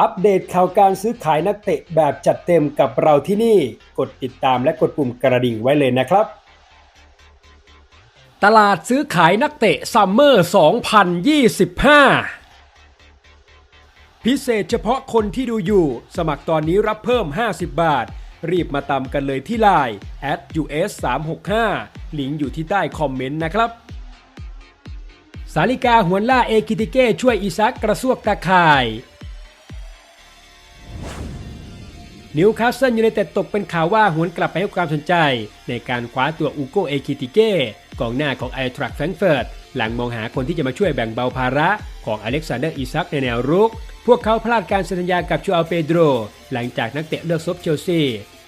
อัปเดตข่าวการซื้อขายนักเตะแบบจัดเต็มกับเราที่นี่ กดติดตามและกดปุ่มกระดิ่งไว้เลยนะครับ ตลาดซื้อขายนักเตะซัมเมอร์ 2025 พิเศษเฉพาะคนที่ดูอยู่ สมัครตอนนี้รับเพิ่ม 50 บาท รีบมาตามกันเลยที่ไลน์ at us 3 6 5 ลิงก์อยู่ที่ใต้คอมเมนต์นะครับสาลิกาหวนล่าเอคิติเก้ช่วยอีซักกระซวกตาข่าย นิวคาสเซิลยูไนเต็ดตกเป็นข่าวว่าหวนกลับไปให้ความสนใจ ในการคว้าตัวอูโกเอคิติเก้กองหน้าของไอทรักแฟรงเฟิร์ตหลังมองหาคนที่จะมาช่วยแบ่งเบาภาระของอเล็กซานเดอร์อิซักในแนวรุก พวกเขาพลาดการเซ็นสัญญากับชูอัลเปโดร หลังจากนักเตะเลือกซบเชลซี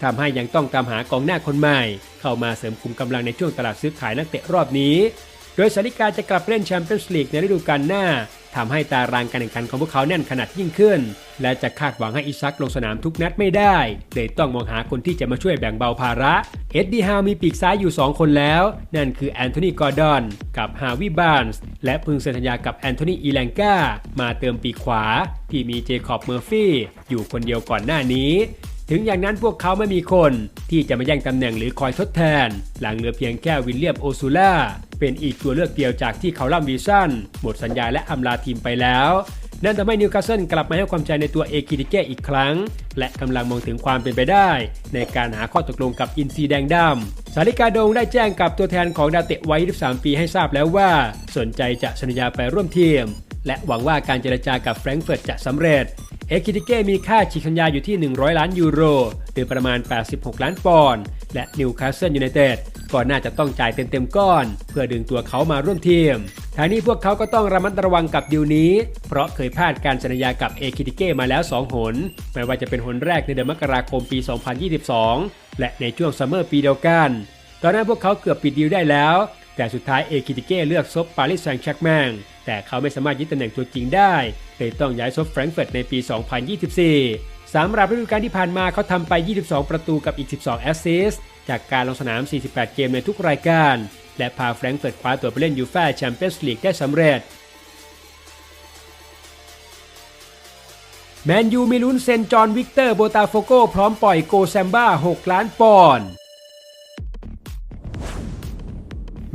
ทำให้ยังต้องตามหากองหน้าคนใหม่ เข้ามาเสริมคุมกำลังในช่วงตลาดซื้อขายนักเตะรอบนี้ โดยสาริกาจะกลับเล่นแชมเปี้ยนส์ลีกในฤดูกาลหน้า ทำให้ตารางการแข่งขันของพวกเขาแน่นขนาดยิ่งขึ้น และจะคาดหวังให้อิซักลงสนามทุกนัดไม่ได้เลยต้องมองหาคนที่จะมาช่วยแบ่งเบาภาระ เอ็ดดี้ฮาวมีปีกซ้ายอยู่ 2 คนแล้ว นั่นคือแอนโทนีกอร์ดอนกับฮาวิบานส์และพึงเซ็นสัญญากับแอนโทนีอีแลงกามาเติมปีกขวา ที่มีเจคอบเมอร์ฟี่อยู่คนเดียวก่อนหน้านี้ ถึงอย่างนั้นพวกเขาไม่มีคนที่จะมาแย่งตำแหน่งหรือคอยทดแทน หลังเหลือเพียงแค่วิลเลียมโอซูล่าเป็นอีกตัวเลือกเดียวจากที่เขาล่ำวีซันหมดสัญญาและอำลาทีมไปแล้วนั่นทำให้นิวคาสเซิลกลับมาให้ความใจในตัวเอคิติเก้อีกครั้ง และกำลังมองถึงความเป็นไปได้ ในการหาข้อตกลงกับอินซีแดงดำสาริกาดงได้แจ้งกับตัวแทนของดาเตะวัย 23 ปีให้ทราบแล้วว่า สนใจจะสัญญาไปร่วมทีม และหวังว่าการเจรจากับแฟรงก์เฟิร์ตจะสำเร็จ เอคิติเก้มีค่าฉีกสัญญาอยู่ที่ 100 ล้านยูโร หรือประมาณ 86 ล้านปอนด์ และนิวคาสเซิลยูไนเต็ดก็น่าจะต้องจ่ายเต็มๆก้อน เพื่อดึงตัวเขามาร่วมทีมทางนี้พวกเขาก็ต้องระมัดระวังกับดิวนี้ เพราะเคยพลาดการสัญญากับเอคิติเก้มาแล้ว 2 หน ไม่ว่าจะเป็นหนแรกในเดือนมกราคมปี 2022 และในช่วงซัมเมอร์ปีเดียวกัน ตอนนั้นพวกเขาเกือบปิดดีลได้แล้ว แต่สุดท้ายเอคิติเก้เลือกซบปารีสแซงต์แชร์กแมงแต่เขาไม่สามารถยึดตำแหน่งตัวจริงได้ เลยต้องย้ายซบแฟรงก์เฟิร์ตในปี 2024 สำหรับฤดูกาลที่ผ่านมาเขาทำไป 22 ประตูกับอีก 12 แอสซิสต์จากการลงสนาม 48 เกมในทุกรายการ และพาแฟรงก์เฟิร์ตคว้าตัวไปเล่นยูฟ่าแชมเปี้ยนส์ลีกได้สำเร็จแมนยูมีลุ้นเซนจอห์นวิกเตอร์โบตาโฟโกพร้อมปล่อยโกแซมบ้า 6 ล้านปอนด์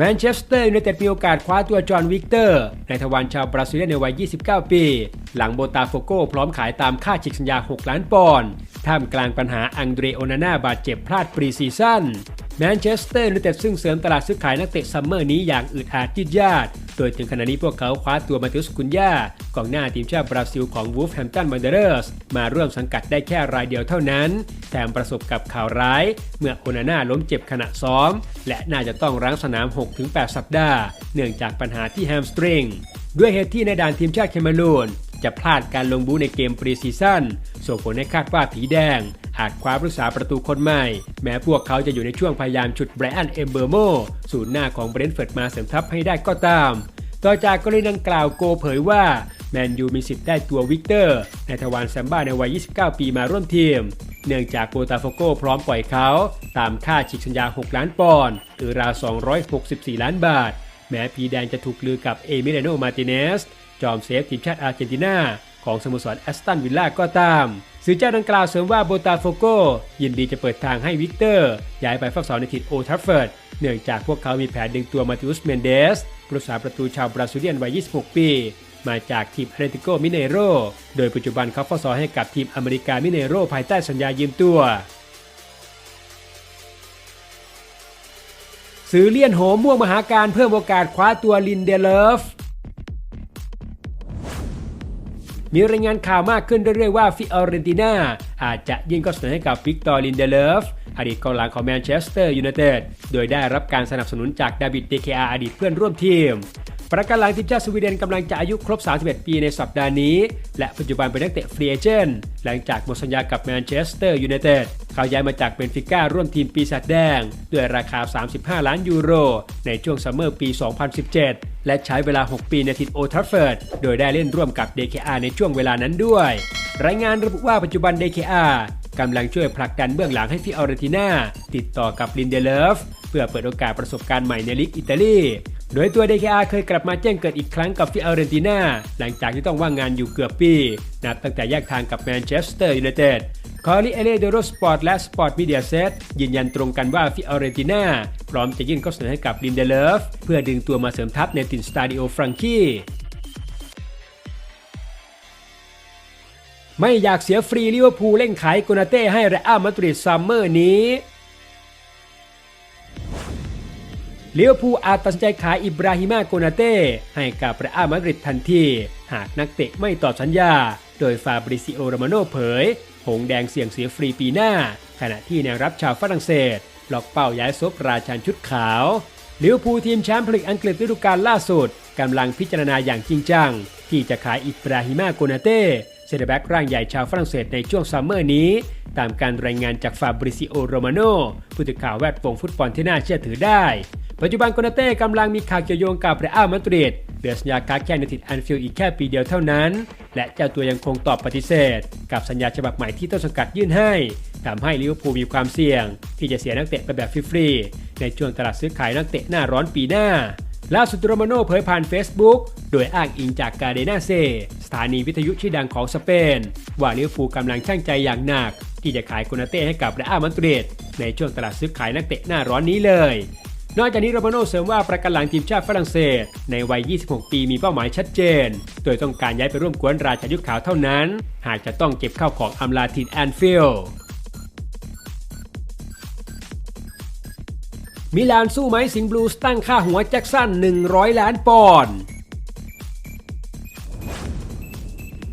แมนเชสเตอร์ยูไนเต็ดมีโอกาสคว้าตัวจอห์นวิกเตอร์ในทวารชาวบราซิลในวัย 29 ปี หลังโบตาโฟโกพร้อมขายตามค่าฉีกสัญญา 6 ล้านปอนด์ท่ามกลางปัญหาอังเดรโอนาน่าบาดเจ็บพลาดปรีซีซั่นแมนเชสเตอร์ยูไนเต็ดซึ่งเสริมตลาดซื้อขายนักเตะซัมเมอร์นี้อย่างอึดอัดยืดยาด โดยถึงขณะนี้พวกเขาคว้าตัวมาติอุสกุนยากองหน้าทีมชาติบราซิลของวูฟแฮมตันวันเดอร์สมาร่วมสังกัดได้แค่รายเดียวเท่านั้น แถมประสบกับข่าวร้าย เมื่อโอนาน่าล้มเจ็บขณะซ้อม และน่าจะต้องรั้งสนาม 6-8 สัปดาห์ เนื่องจากปัญหาที่แฮมสตริงด้วยเหตุที่ในด่านทีมชาติเคมารูนจะพลาดการลงบูในเกมปรีซีซั่นส่งผลให้คาดว่าผีแดง อาจคว้าผู้สาประตูคนใหม่ แม้พวกเขาจะอยู่ในช่วงพยายามฉุดแบรอันเอมเบอร์โมศูนย์หน้าของเบรนท์เฟิร์ดมาเสริมทัพให้ได้ก็ตาม ต่อจากกรณีดังกล่าวโกเผยว่าแมนยูมีสิทธิ์ได้ตัววิกเตอร์ในทวารแซมบ้าในวัย 29 ปีมาร่วมทีม เนื่องจากโบตาโฟโกพร้อมปล่อยเขา ตามค่าฉีกสัญญา 6 ล้านปอนด์หรือราว 264 ล้านบาท แม้พีแดงจะถูกลือกับเอมิเลโนมาติเนส จอมเซฟทีมชาติอาร์เจนตินาของสโมสรแอสตันวิลล่าก็ตาม สื่อเจ้าดังกล่าวเสริมว่าโบตาโฟโกยินดีจะเปิดทางให้วิกเตอร์ ย้ายไปเฝ้าเสาในถิ่นโอทัฟเฟิร์ดเนื่องจากพวกเขามีแผนดึงตัวมาติอุสเมนเดสผู้รักษาประตูชาวบราซิเลียนวัย 26 ปี มาจากทีมอาร์เตติโกมิเนโร โดยปัจจุบันเขาเฝ้าซ้อมให้กับทีมอเมริกามิเนโรภายใต้สัญญายืมตัวซื้อเลี่ยนโหมม่วงมหาการเพิ่มโอกาสคว้าตัวลินเดเลฟ มีรายงานข่าวมากขึ้นเรื่อยๆว่าฟิออเรนตินาอาจจะยื่นข้อเสนอให้กับวิกตอร์ลินเดเลฟอดีตกองหลังของแมนเชสเตอร์ยูไนเต็ดโดยได้รับการสนับสนุนจากดาวิดเดเคอาอดีตเพื่อนร่วมทีมประกันหลังทีมชาติสวีเดนกำลังจะอายุครบ 31 ปีในสัปดาห์นี้ และปัจจุบันเป็นนักเตะฟรีเอเจนต์หลังจากหมดสัญญากับแมนเชสเตอร์ยูไนเต็ดเขาย้ายมาจากเบนฟิก้าร่วมทีมปีศาจแดง ด้วยราคา 35 ล้านยูโร ในช่วงซัมเมอร์ปี 2017 และใช้เวลา 6 ปีในทินโอทัฟเฟิร์ด โดยได้เล่นร่วมกับ DKR ในช่วงเวลานั้นด้วย รายงานระบุว่าปัจจุบัน DKR กำลังช่วยผลักดันเบื้องหลังให้ฟิออเรนติน่าติดต่อกับลินเดเลฟเพื่อเปิดโอกาสประสบการณ์ใหม่ในลีกอิตาลี โดยตัว DKR เคยกลับมาแจ้งเกิดอีกครั้งกับฟิออเรนติน่าหลังจากที่ต้องว่างงานอยู่เกือบปี นับตั้งแต่แยกทางกับแมนเชสเตอร์ยูไนเต็ด คอริเอเลเดโรสปอร์ตและสปอร์ตมีเดียเซตยืนยันตรงกันว่าฟิออเรนติน่าพร้อมจะยื่นข้อเสนอให้กับลินเดเลฟเพื่อดึงตัวมาเสริมทัพในตินสตาดิโอฟรังกี้ไม่อยากเสียฟรีลิเวอร์พูลเร่งขายโกนาเต้ให้เรอัลมาดริดซัมเมอร์นี้ลิเวอร์พูลอาจตัดสินใจขายอิบราฮิมาโกนาเต้ให้กับเรอัลมาดริดทันที หากนักเตะไม่ตอบสัญญา โดยฟาบริซิโอโรมาโนเผย หงแดงเสี่ยงเสียฟรีปีหน้า ขณะที่แนวรับชาวฝรั่งเศสล็อกเป้าย้ายซบราชันชุดขาวลิเวอร์พูลทีมแชมป์พลีกอังกฤษฤดูกาลล่าสุดกำลังพิจารณาอย่างจริงจัง ที่จะขายอิบราฮิมาโกนาเต้เซนเตอร์แบ็กร่างใหญ่ชาวฝรั่งเศสในช่วงซัมเมอร์นี้ ตามการรายงานจากฟาบริซิโอโรมาโนผู้สื่อข่าวแวดวงฟุตบอลที่น่าเชื่อถือได้ ปัจจุบันโกนาเต้กำลังมีข่าวเกี่ยวโยงกับเรอัลมาดริด เหลือสัญญาการดแค่ในติดแอนฟิลด์อีกแค่ปีเดียวเท่านั้น และเจ้าตัวยังคงตอบปฏิเสธ กับสัญญาฉบับใหม่ที่ต้นสังกัดยื่นให้ทำให้ลิเวอร์พูลมีความเสี่ยง ที่จะเสียนักเตะไปแบบฟรีๆในช่วงตลาดซื้อขายนักเตะหน้าร้อนปีหน้าล่าสุดโรมาโน่เผยผ่าน Facebook โดยอ้างอิงจากกาเดนาเซสถานีวิทยุชื่อดังของสเปน ว่าลิเวอร์พูลกำลังช่างใจอย่างหนัก ที่จะขายโกนาเต้ให้กับเรอัลมาดริดในช่วงตลาดซื้อขายนักเตะหน้าร้อนนี้เลย นอกจากนี้โรมาโน่เสริมว่าประกันหลังทีมชาติฝรั่งเศส ในวัย 26 ปีมีเป้าหมายชัดเจน โดยต้องการย้ายไปร่วมกวนราชายุทธขาวเท่านั้น หากจะต้องเก็บข้าวของอำลาทีนแอนฟิลด์มิลานสู้ไหมสิงบลูสตั้งค่าหัวแจ็คสัน 100 ล้านปอนด์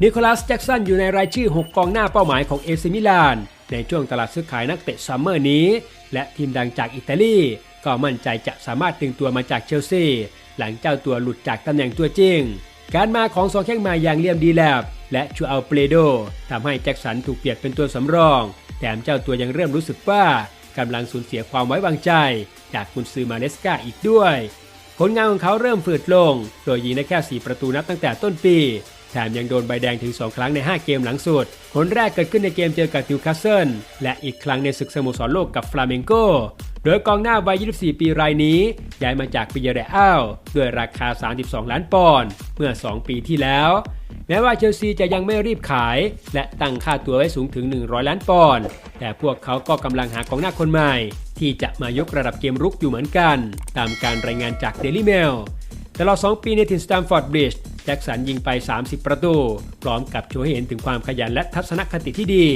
นิโคลัสแจ็คสันอยู่ในรายชื่อ 6 กองหน้าเป้าหมายของเอซิมิลาน ในช่วงตลาดซื้อขายนักเตะซัมเมอร์นี้ และทีมดังจากอิตาลี ก็มั่นใจจะสามารถดึงตัวมาจากเชลซีหลังเจ้าตัวหลุดจากตำแหน่งตัวจริง การมาของสองแข้งมาอย่างเลียมดีแลบและชูอัลเปโดทำให้แจ็คสันถูกเปลี่ยนเป็นตัวสำรอง แถมเจ้าตัวยังเริ่มรู้สึกว่ากำลังสูญเสียความไว้วางใจ จากกุนซือมาเลสกาอีกด้วย ผลงานของเขาเริ่มฝืดลง โดยยิงได้แค่ 4 ประตูนับตั้งแต่ต้นปี แถมยังโดนใบแดงถึง 2 ครั้งใน 5 เกมหลังสุดผลแรกเกิดขึ้นในเกมเจอกับนิวคาสเซิลและอีกครั้งในศึกสโมสรโลกกับฟลาเมงโก โดยกองหน้าวัย 24 ปีรายนี้ ย้ายมาจากปิเยเรอัลด้วยราคา 32 ล้านปอนด์เมื่อ 2 ปีที่แล้ว แม้ว่าเชลซีจะยังไม่รีบขาย และตั้งค่าตัวไว้สูงถึง 100 ล้านปอนด์แต่พวกเขาก็กำลังหากองหน้าคนใหม่ ที่จะมายกระดับเกมรุกอยู่เหมือนกัน ตามการรายงานจาก Daily Mail ตลอด 2 ปีในถิ่นสแตมฟอร์ดบริดจ์แจ็คสันยิงไป 30 ประตู พร้อมกับโชว์ให้เห็นถึงความขยันและทัศนคติที่ดี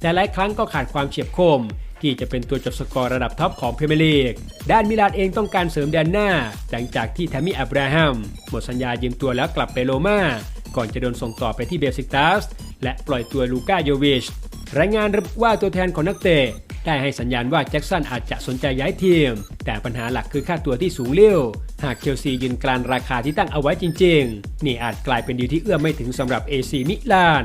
แต่หลายครั้งก็ขาดความเฉียบคม ที่จะเป็นตัวจบสกอร์ระดับท็อปของพรีเมียร์ลีก ด้านมิลานเองต้องการเสริมแดนหน้า หลังจากที่แทมมี่อับราฮัมหมดสัญญายืมตัวแล้วกลับไปโรมาก่อนจะโดนส่งต่อไปที่เบลซิกตัสและปล่อยตัวลูก้าโยวิช รายงานระบุว่าตัวแทนของนักเตะได้ให้สัญญาณว่าแจ็คสันอาจจะสนใจย้ายทีม แต่ปัญหาหลักคือค่าตัวที่สูงเลี้ยว หากเชลซียืนกลานราคาที่ตั้งเอาไว้จริง ๆ นี่อาจกลายเป็นดีลที่เอื้อมไม่ถึงสำหรับ AC มิลาน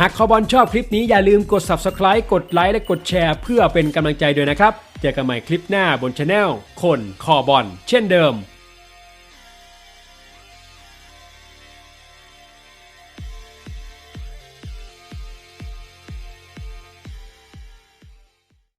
หากคอบอลชอบคลิปนี้อย่าลืมกด Subscribe กดไลค์และกดแชร์ เพื่อเป็นกำลังใจด้วยนะครับ เจอกันใหม่คลิปหน้าบนช anel คนคอบอลเช่นเดิม